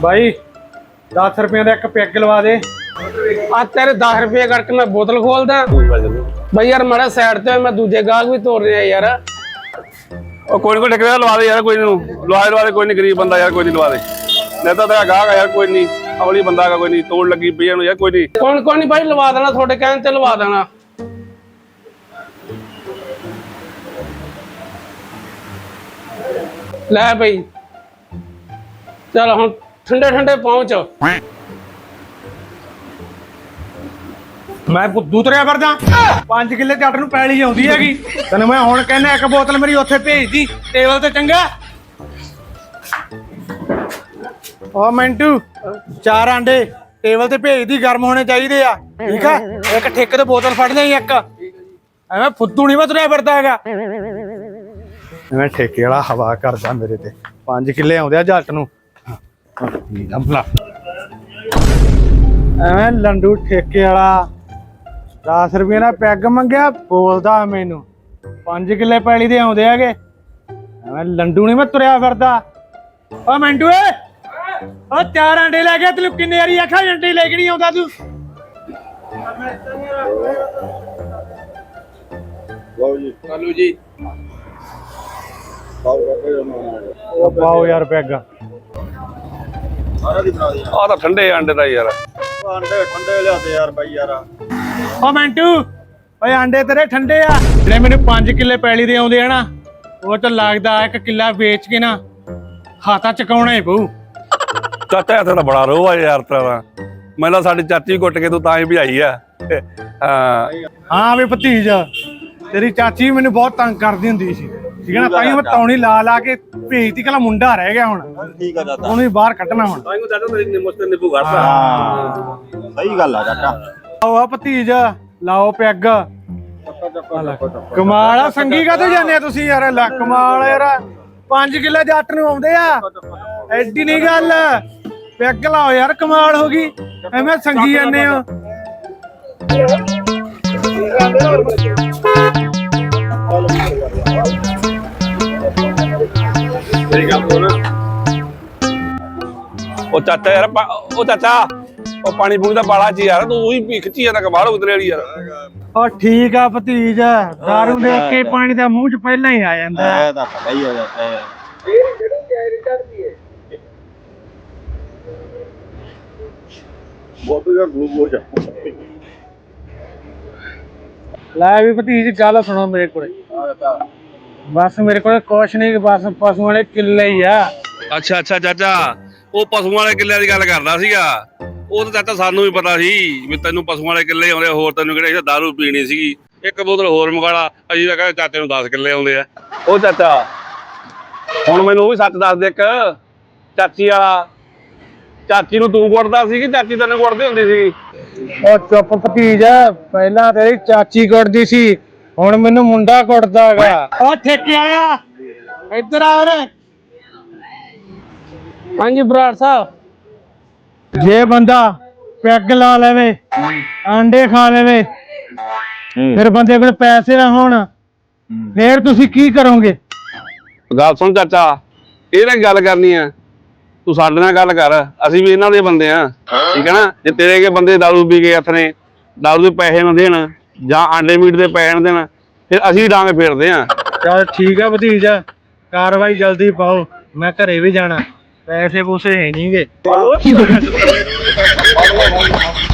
ਬਾਈ 10 ਰੁਪਏ ਦਾ ਇੱਕ ਪੈਗ ਲਵਾ ਦੇ। ਆ ਤੇਰੇ 10 ਰੁਪਏ ਕਰਕੇ ਮੈਂ ਬੋਤਲ ਖੋਲਦਾ। ਬਈ ਯਾਰ ਮਾੜਾ ਸਾਈਡ ਤੇ ਮੈਂ ਦੂਜੇ ਗਾਹਕ ਵੀ ਤੋੜ ਰਿਹਾ ਯਾਰ। ਉਹ ਕੋਈ ਨੀ ਕੋਈ ਠੇਕੇਦਾਰ ਲਵਾ ਦੇ ਯਾਰ ਕੋਈ ਨੂੰ ਲਵਾ ਦੇ ਲਵਾ ਦੇ ਕੋਈ ਨਹੀਂ ਗਰੀਬ ਬੰਦਾ ਯਾਰ ਕੋਈ ਨਹੀਂ ਲਵਾ ਦੇ। ਨਹੀਂ ਤਾਂ ਤੇਰਾ ਗਾਹਕ ਆ ਯਾਰ ਕੋਈ ਨਹੀਂ ਅਵਲੀ ਬੰਦਾ ਹੈਗਾ ਕੋਈ ਨਹੀਂ ਤੋੜ ਲੱਗੀ ਪਈ ਇਹਨੂੰ ਯਾਰ ਕੋਈ ਨਹੀਂ ਕੌਣ ਕੌਣ ਨਹੀਂ ਭਾਈ ਲਵਾ ਦੇਣਾ ਤੁਹਾਡੇ ਕਹਿਣ ਤੇ ਲਵਾ ਦੇਣਾ। ਲੈ ਬਈ। ਚਲ ਹੁਣ ਠੰਡੇ ਠੰਡੇ ਪਹੁੰਚ। ਮੈਂ ਪੁੱਦੂ ਤੁਰਿਆ ਫਿਰਦਾ 5 ਕਿੱਲੇ ਜੱਟ ਨੂੰ ਪੈਲੀ ਆਉਂਦੀ ਹੈਗੀ। ਤੈਨੂੰ ਮੈਂ ਹੁਣ ਕਹਿੰਦਾ ਇੱਕ ਬੋਤਲ ਮੇਰੀ ਉੱਥੇ ਭੇਜ ਦੀ। ਟੇਬਲ ਤੇ ਚੰਗਾ। ਓ ਮਿੰਟੂ ਚਾਰ ਆਂਡੇ ਟੇਬਲ ਤੇ ਭੇਜ ਦੀ ਗਰਮ ਹੋਣੇ ਚਾਹੀਦੇ ਆ। ਠੀਕ ਆ? ਇੱਕ ਠੇਕੇ ਤੇ ਬੋਤਲ ਫੜ ਲਈ ਇੱਕ। ਐਵੇਂ ਫੁੱਦੂ ਨਹੀਂ ਮੈਂ ਤੁਰਿਆ ਫਿਰਦਾ ਹੈਗਾ। ਐਵੇਂ ਠੇਕੇ ਵਾਲਾ ਹਵਾ ਕਰਦਾ ਮੇਰੇ ਤੇ। 5 ਕਿੱਲੇ ਆਉਂਦੇ ਆ ਜੱਟ ਨੂੰ। ਐਵੇਂ ਲੰਡੂ ਠੇਕੇ ਵਾਲਾ 10 ਰੁਪਏ ਨਾਲ ਪੈਗ ਮੰਗਿਆ ਬੋਲਦਾ ਮੈਨੂੰ 5 ਕਿੱਲੇ ਪੈਲੀ ਦੇ ਆਉਂਦੇ ਹੈਗੇ। ਐਵੇਂ ਲੰਡੂ ਨਹੀਂ ਮੈਂ ਤੁਰਿਆ ਫਿਰਦਾ। ਓ ਮਿੰਟੂ ਏ ਓ ਚਾਰ ਆਂਡੇ ਲੈ ਗਿਆ ਤੈਨੂੰ ਕਿੰਨੇ ਵਾਰੀ ਆਖਿਆ ਆਂਡੇ ਲੈ ਕੇ ਨਹੀਂ ਆਉਂਦਾ ਤੂੰ? ਚਾਲੂ ਜੀ। ਓ ਪਾਓ ਯਾਰ ਪੈਗ। ਆਹ ਤਾਂ ਠੰਡੇ ਅੰਡੇ ਦਾ ਯਾਰ। ਅੰਡੇ ਠੰਡੇ ਲਿਆਤੇ ਯਾਰ ਬਾਈ ਯਾਰ। ਓ ਮਿੰਟੂ ਓਏ ਆਂਡੇ ਤੇਰੇ ਠੰਡੇ ਆ। ਜਿਹੜੇ ਮੈਨੂੰ 5 ਕਿੱਲੇ ਪੈਲੀ ਦੇ ਆਉਂਦੇ ਆ ਨਾ ਉਹ ਤਾਂ ਲੱਗਦਾ ਇੱਕ ਕਿੱਲਾ ਵੇਚ ਕੇ ਨਾ ਖਾਤਾ ਚਕਾਉਣਾ ਹੀ ਪਊ। ਚਾਚਾ ਇੱਥੇ ਤਾਂ ਬੜਾ ਰੋਹ ਆ ਯਾਰ ਤੇਰਾ ਮੈਨੂੰ ਸਾਡੀ ਚਾਚੀ ਕੁੱਟ ਕੇ ਤੂੰ ਤਾਂ ਹੀ ਭਜਾਈ ਆ। ਹਾਂ। ਹਾਂ ਵੀ ਭਤੀਜ ਤੇਰੀ ਚਾਚੀ ਮੈਨੂੰ ਬਹੁਤ ਤੰਗ ਕਰਦੀ ਹੁੰਦੀ ਸੀ। ਠੀਕ ਹੈ ਨਾ? ਤਾਂ ਹੀ ਮੈਂ ਤੌਣੀ ਲਾ ਲਾ ਕੇ ਭੇਜਤੀ ਕਲਾ ਮੁੰਡਾ ਰਹਿ ਗਿਆ ਹੁਣ। ਠੀਕ ਆ ਚਾਚਾ। ਉਹਨੂੰ ਵੀ ਬਾਹਰ ਕੱਢਣਾ ਹੁਣ। ਤਾਂ ਹੀ ਚਾਚਾ ਤੇਰੀ ਮੁਸਤੇ ਨਿੰਬੂ ਘੜਦਾ। ਹਾਂ ਸਹੀ ਗੱਲ ਆ ਚਾਚਾ। ਆਓ ਆ ਭਤੀਜ ਲਾਓ ਪੈਗ। ਕਮਾਲ ਆ ਸੰਗੀ ਕਾਤੇ ਜਾਂਦੇ ਆ ਤੁਸੀਂ ਯਾਰ? ਲੈ ਕਮਾਲ ਆ ਯਾਰ। 5 ਕਿੱਲੇ ਜੱਟ ਨੂੰ ਆਉਂਦੇ ਆ। ਐਡੀ ਨਹੀਂ ਗੱਲ। ਪੈਗ ਲਾਓ ਯਾਰ ਕਮਾਲ ਹੋ ਗਈ। ਐਵੇਂ ਸੰਗੀ ਜਾਂਦੇ ਹੋ। ਉਹ ਚਾਚਾ ਯਾਰ ਉਹ ਚਾਚਾ ਉਹ ਪਾਣੀ ਪੂਣੀ ਦਾ ਬਾਲਾ ਚ ਯਾਰ ਤੂੰ ਉਹੀ ਭੀ ਖਿੱਚੀ ਜਾਂਦਾ ਕਮਾਲ ਉਤਰੇ ਵਾਲੀ ਯਾਰ। ਉਹ ਠੀਕ ਆ ਭਤੀਜ ਦਾਰੂ ਦੇ ਕੇ ਪਾਣੀ ਦਾ ਮੂੰਹ ਚ ਪਹਿਲਾਂ ਹੀ ਆ ਜਾਂਦਾ। ਇਹ ਤਾਂ ਪਤਾ ਹੀ ਹੋ ਜਾਂਦਾ ਹੈ ਬਹੁਤ ਆ ਲੈ ਵੀ ਭਤੀਜ ਗੱਲ ਸੁਣੋ ਮੇਰੇ ਕੋਲੇ। ਬਸ ਮੇਰੇ ਕੋਲੇ ਕੁਛ ਨਹੀਂ ਬਸ ਪਸ਼ੂਆਂ ਵਾਲੇ ਕਿੱਲੇ ਹੀ ਆ। ਅੱਛਾ ਅੱਛਾ ਚਾਚਾ। ਉਹ ਪਸ਼ੂਆਂ ਵਾਲੇ ਕਿੱਲਿਆਂ ਦੀ ਗੱਲ ਕਰਦਾ ਸੀਗਾ। ਉਹ ਤਾਂ ਚਾਚਾ ਸਾਨੂੰ ਵੀ ਪਤਾ ਸੀ ਵੀ ਤੈਨੂੰ ਪਸ਼ੂਆਂ ਵਾਲੇ ਕਿੱਲੇ ਆਉਂਦੇ ਆ, ਹੋਰ ਤੈਨੂੰ ਕਿਹੜੇ ਸੀ ਦਾਰੂ ਪੀਣੀ ਸੀਗੀ। ਇੱਕ ਬੋਤਲ ਹੋਰ ਮੰਗਾਲਾ ਅਸੀਂ ਤਾਂ ਕਹਿੰਦੇ ਚਾਚੇ ਨੂੰ 10 ਕਿੱਲੇ ਆਉਂਦੇ ਆ। ਉਹ ਚਾਚਾ ਹੁਣ ਮੈਨੂੰ ਉਹ ਵੀ ਸੱਚ ਦੱਸ ਦੇ ਇੱਕ ਚਾਚੀ ਵਾਲਾ। ਚਾਚੀ ਨੂੰ ਤੂੰ ਕੁੱਟਦਾ ਸੀ ਕਿ ਚਾਚੀ ਤੈਨੂੰ ਕੁੱਟਦੀ ਹੁੰਦੀ ਸੀ? ਉਹ ਚੁੱਪ ਭਤੀਜ ਪਹਿਲਾਂ ਤੇਰੀ ਚਾਚੀ ਕੁੱਟਦੀ ਸੀ ਹੁਣ ਮੈਨੂੰ ਮੁੰਡਾ ਕੁੱਟਦਾ ਹੈਗਾ। ਉਹ ਠੇਕੇ ਆਇਆ ਇੱਧਰ ਆ ਰੇ ਹਾਂਜੀ ਬਰਾੜ ਸਾਹਿਬ। ਜੇ ਬੰਦਾ ਪੈਗ ਲਾ ਲਵੇ ਆਂਡੇ ਖਾ ਲਵੇ ਫਿਰ ਬੰਦੇ ਕੋਲ ਪੈਸੇ ਨਾ ਹੋਣ। ਫੇਰ ਤੁਸੀਂ ਕੀ ਕਰੋਗੇ? ਗੱਲ ਸੁਣ ਚਾਚਾ ਇਹ ਨਾਲ ਗੱਲ ਕਰਨੀ ਆ। ਤੂੰ ਸਾਡੇ ਨਾਲ ਗੱਲ ਕਰ ਅਸੀਂ ਵੀ ਇਹਨਾਂ ਦੇ ਬੰਦੇ ਆ। ਠੀਕ ਹੈ ਨਾ? ਜੇ ਤੇਰੇ ਕੇ ਬੰਦੇ ਦਾਰੂ ਪੀ ਕੇ ਹੱਥ ਨੇ ਦਾਰੂ ਦੇ ਪੈਸੇ ਨਾ ਦੇਣ ਜਾਂ ਆਂਡੇ ਮੀਟ ਦੇ ਪੈਸੇ ਨਾ ਦੇਣ ਫਿਰ ਅਸੀਂ ਡਾਂਗੇ ਫੇਰਦੇ ਆ। ਚਲ ਠੀਕ ਆ ਭਤੀਜ ਕਾਰਵਾਈ ਜਲਦੀ ਪਾਓ ਮੈਂ ਘਰੇ ਵੀ ਜਾਣਾ। ਪੈਸੇ ਪੂਸੇ ਹੈ ਨਹੀਂਗੇ